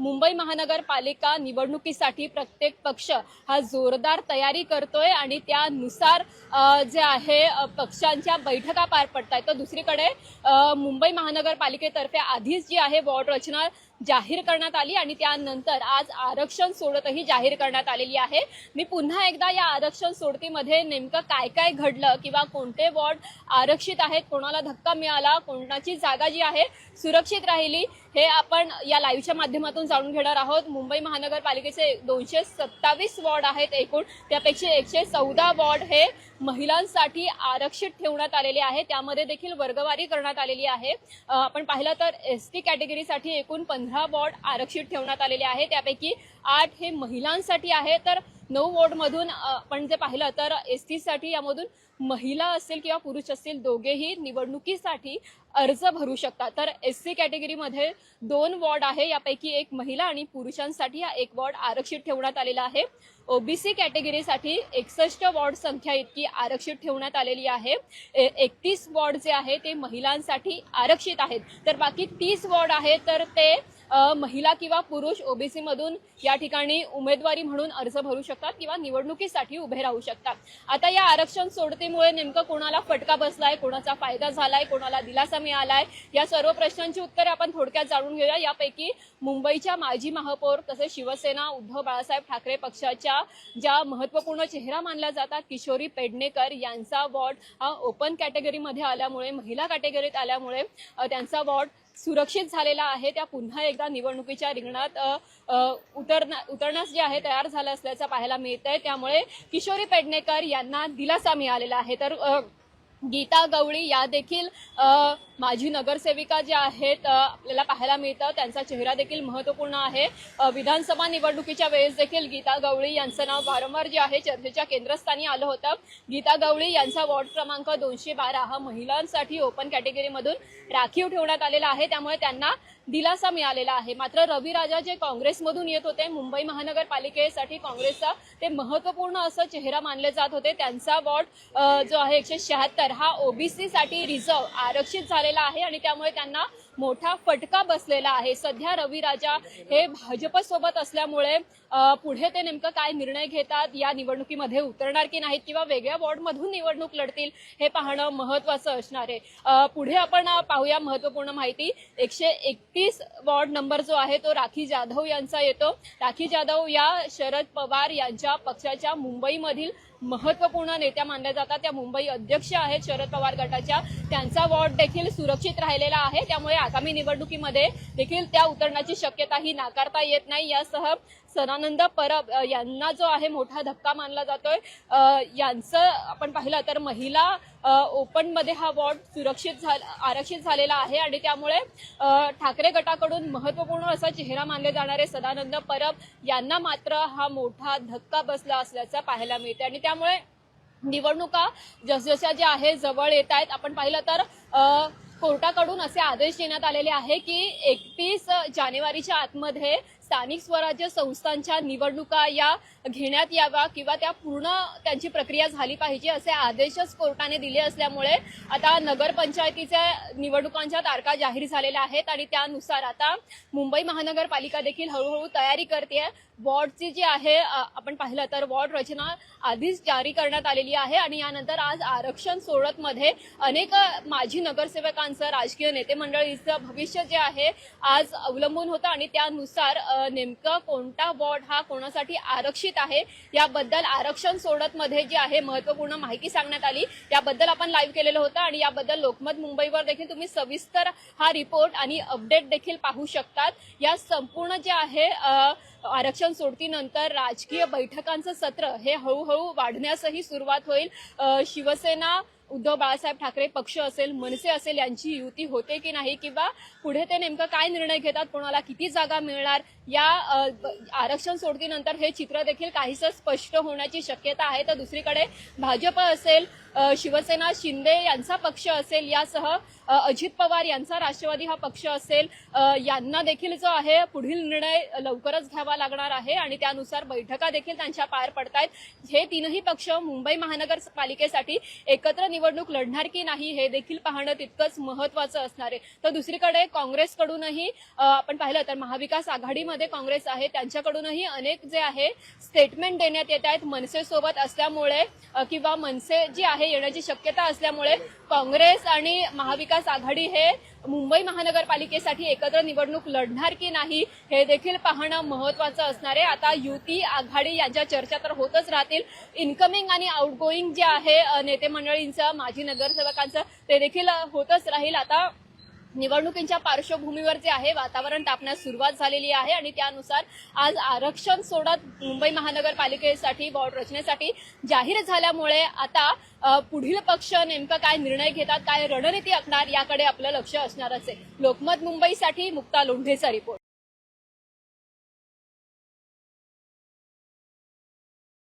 मुंबई महानगरपालिका निवडणुकीसाठी प्रत्येक पक्ष हा जोरदार तयारी करतोय आणि त्यानुसार जे आहे पक्षांच्या बैठका पार पडत आहेत तर दुसरीकडे मुंबई महानगरपालिकेतर्फे आधीच जी आहे वॉर्ड रचना जाहीर करण्यात आली आणि त्यानंतर आज आरक्षण सोडतही जाहीर करण्यात आलेली आहे. मी पुन्हा एकदा या आरक्षण सोडतीमध्ये नेमकं काय काय घडलं किंवा कोणते वॉर्ड आरक्षित आहेत कोणाला धक्का मिळाला कोणाची जागा जी आहे सुरक्षित राहिली हे आपण या लाईव्हच्या माध्यमातून जाणून घेणार आहोत. मुंबई महानगरपालिकेचे दोनशे सत्तावीस वॉर्ड आहेत एकूण. त्यापेक्षा एकशे चौदा वॉर्ड हे महिलांसाठी आरक्षित ठेवण्यात आलेले आहे. त्यामध्ये देखील वर्गवारी करण्यात आलेली आहे. आपण पाहिलं तर एस टी कॅटेगरीसाठी एकूण पंधरा वॉर्ड आरक्षित ठेवण्यात आलेले आहे. त्यापैकी आठ हे महिलांसाठी आहे. तर नऊ वॉर्डमधून आपण जे पाहिलं तर एस टीसाठी यामधून महिला असतील किंवा पुरुष असतील दोघेही निवडणुकीसाठी अर्ज भरू शकतात. तर एस सी कॅटेगरीमध्ये दोन वॉर्ड आहे. यापैकी एक महिला आणि पुरुषांसाठी हा एक वॉर्ड आरक्षित ठेवण्यात आलेला आहे. ओबीसी कॅटेगरीसाठी एकसष्ट वॉर्ड संख्या इतकी आरक्षित ठेवण्यात आलेली आहे. एकतीस वॉर्ड जे आहे ते महिलांसाठी आरक्षित आहेत. तर बाकी तीस वॉर्ड आहेत तर ते महिला किंवा पुरुष ओबीसी मधून या ठिकाणी उमेदवारी म्हणून अर्ज भरू शकतात. किंवा निवडणुकीसाठी उभे राहू शकतात. आता या आरक्षण सोडतीमुळे नेमकं कोणाला फटका बसलाय कोणाचा फायदा झालाय कोणाला दिलासा मिळालाय या सर्व प्रश्नांची उत्तरे आपण थोडक्यात जाणून घेऊया. यापैकी मुंबईच्या माजी महापौर तसेच शिवसेना उद्धव बाळासाहेब ठाकरे पक्षाच्या ज्या महत्त्वपूर्ण चेहरा मानल्या जातात किशोरी पेडणेकर यांचा वॉर्ड हा ओपन कॅटेगरीमध्ये आल्यामुळे महिला कॅटेगरीत आल्यामुळे त्यांचा वॉर्ड सुरक्षित झालेला आहे. त्या पुन्हा एकदा निवडणुकीच्या रिंगणात अ, उतरण्यास जे आहे तयार झालं असल्याचं पाहायला मिळत आहे त्यामुळे किशोरी पेडणेकर यांना दिलासा मिळालेला आहे. तर गीता गवळी या देखील माझी माजी नगरसेविका ज्या आहेत आपल्याला पाहायला मिळतं. त्यांचा चेहरा देखील महत्त्वपूर्ण आहे. विधानसभा निवडणुकीच्या वेळेस देखील गीता गवळी यांचं नाव वारंवार जे आहे चर्चेच्या केंद्रस्थानी आलं होतं. गीता गवळी यांचा वॉर्ड क्रमांक दोनशे बारा हा महिलांसाठी ओपन कॅटेगरीमधून राखीव ठेवण्यात आलेला आहे. त्यामुळे त्यांना दिलासा मिळालेला आहे. मात्र रवी राजा जे काँग्रेसमधून येत होते मुंबई महानगरपालिकेसाठी काँग्रेसचा ते महत्त्वपूर्ण असं चेहरा मानले जात होते. त्यांचा वॉर्ड जो आहे एकशे शहात्तर हा ओबीसीसाठी रिझर्व आरक्षित झालेला आहे आणि त्यामुळे त्यांना मोठा फटका बसलेला आहे. सध्या रवी राजा हे भाजपसोबत असल्यामुळे पुढे ते नेमकं काय निर्णय घेतात या निवडणुकीमध्ये उतरणार की नाहीत किंवा वेगळ्या वॉर्डमधून निवडणूक लढतील हे पाहणं महत्वाचं असणार आहे. पुढे आपण पाहूया महत्त्वपूर्ण माहिती. एकशे एकतीस वॉर्ड नंबर जो आहे तो राखी जाधव यांचा येतो. राखी जाधव या शरद पवार यांच्या पक्षाच्या मुंबईमधील महत्त्वपूर्ण नेत्या मानल्या जातात. त्या मुंबई अध्यक्ष आहेत शरद पवार गटाच्या. त्यांचा वॉर्ड देखील सुरक्षित राहिलेला आहे. त्यामुळे आगामी निवडणुकीमध्ये देखील त्या उतरण्याची शक्यता ही नाकारता येत नाही. यासह सदानंद परब यांना जो आहे मोठा धक्का मानला जातोय. यांचं आपण पाहिलं तर महिला ओपनमध्ये हा वॉर्ड सुरक्षित झाला आरक्षित झालेला आहे आणि त्यामुळे ठाकरे गटाकडून महत्त्वपूर्ण असा चेहरा मानले जाणारे सदानंद परब यांना मात्र हा मोठा धक्का बसला असल्याचं पाहायला मिळते आणि त्यामुळे निवडणुका जसजशा ज्या आहे जवळ येत आहेत. आपण पाहिलं तर कोर्टाकडून असे आदेश देण्यात आलेले आहे की एकतीस जानेवारीच्या आतमध्ये स्थानिक स्वराज्य संस्थांच्या निवडणुका या घेण्यात याव्या किंवा त्या पूर्ण त्यांची प्रक्रिया झाली पाहिजे असे आदेशच कोर्टाने दिले असल्यामुळे आता नगरपंचायतीच्या निवडणुकांच्या तारखा जाहीर झालेल्या आहेत आणि त्यानुसार आता मुंबई महानगरपालिका देखील हळूहळू तयारी करते वॉर्डची जी आहे आपण पाहिलं तर वॉर्ड रचना आधीच जारी करण्यात आलेली आहे आणि यानंतर आज आरक्षण सोडतमध्ये अनेक माजी नगरसेवकांचं राजकीय नेते मंडळीचं भविष्य जे आहे आज अवलंबून होतं आणि त्यानुसार नेमकं कोणता वॉर्ड हा कोणासाठी आरक्षित आहे? याबद्दल आरक्षण सोडतमध्ये जी आहे महत्त्वपूर्ण माहिती सांगण्यात आली. याबद्दल आपण लाईव्ह केलेलं होतं आणि याबद्दल लोकमत मुंबईवर देखील तुम्ही सविस्तर हा रिपोर्ट आणि अपडेट देखील पाहू शकतात. या संपूर्ण जे आहे आरक्षण सोडतीनंतर राजकीय बैठकांचं सत्र हे हळूहळू वाढण्यासही सुरुवात होईल. शिवसेना उद्धव बाळासाहेब ठाकरे पक्ष असेल मनसे असेल यांची युती होते की नाही किंवा पुढे ते नेमकं काय निर्णय घेतात कोणाला किती जागा मिळणार या आरक्षण सोडतीनंतर हे चित्र देखील काहीसं स्पष्ट होण्याची शक्यता आहे. तर दुसरीकडे भाजप असेल शिवसेना शिंदे यांचा पक्ष असेल यासह अजित पवार यांचा राष्ट्रवादी हा पक्ष असेल यांना देखील जो आहे पुढील निर्णय लवकरच घ्यावा लागणार आहे आणि त्यानुसार बैठका देखील त्यांच्या पार पडतायत. हे तीनही पक्ष मुंबई महानगरपालिकेसाठी एकत्र निवडणूक लढणार की नाही हे देखील पाहणं तितकंच महत्वाचं असणार आहे. तर दुसरीकडे काँग्रेसकडूनही आपण पाहिलं तर महाविकास आघाडीमध्ये काँग्रेस आहे. त्यांच्याकडूनही अनेक जे आहे स्टेटमेंट देण्यात येत आहेत मनसेसोबत असल्यामुळे किंवा मनसे जी आहे येण्याची शक्यता असल्यामुळे काँग्रेस आणि महाविकास आघाडी हे मुंबई महानगरपालिकेसाठी एकत्र निवडणूक लढणार की नाही हे देखील पाहणं महत्वाचं असणार आहे. आता युती आघाडी यांच्या चर्चा तर होतच राहतील. इन्कमिंग आणि आउटगोईंग जे आहे नेते मंडळींचं माजी नगरसेवकांचं ते देखील होतच राहील. आता निवडणुकींच्या पार्श्वभूमीवर जे आहे वातावरण तापण्यास सुरुवात झालेली आहे आणि त्यानुसार आज आरक्षण सोडत मुंबई महानगरपालिकेसाठी वॉर्ड रचनेसाठी जाहीर झाल्यामुळे आता पुढील पक्ष नेमकं काय निर्णय घेतात काय रणनीती आखणार याकडे आपलं लक्ष असणारच आहे. लोकमत मुंबईसाठी मुक्ता लोंढेचा रिपोर्ट.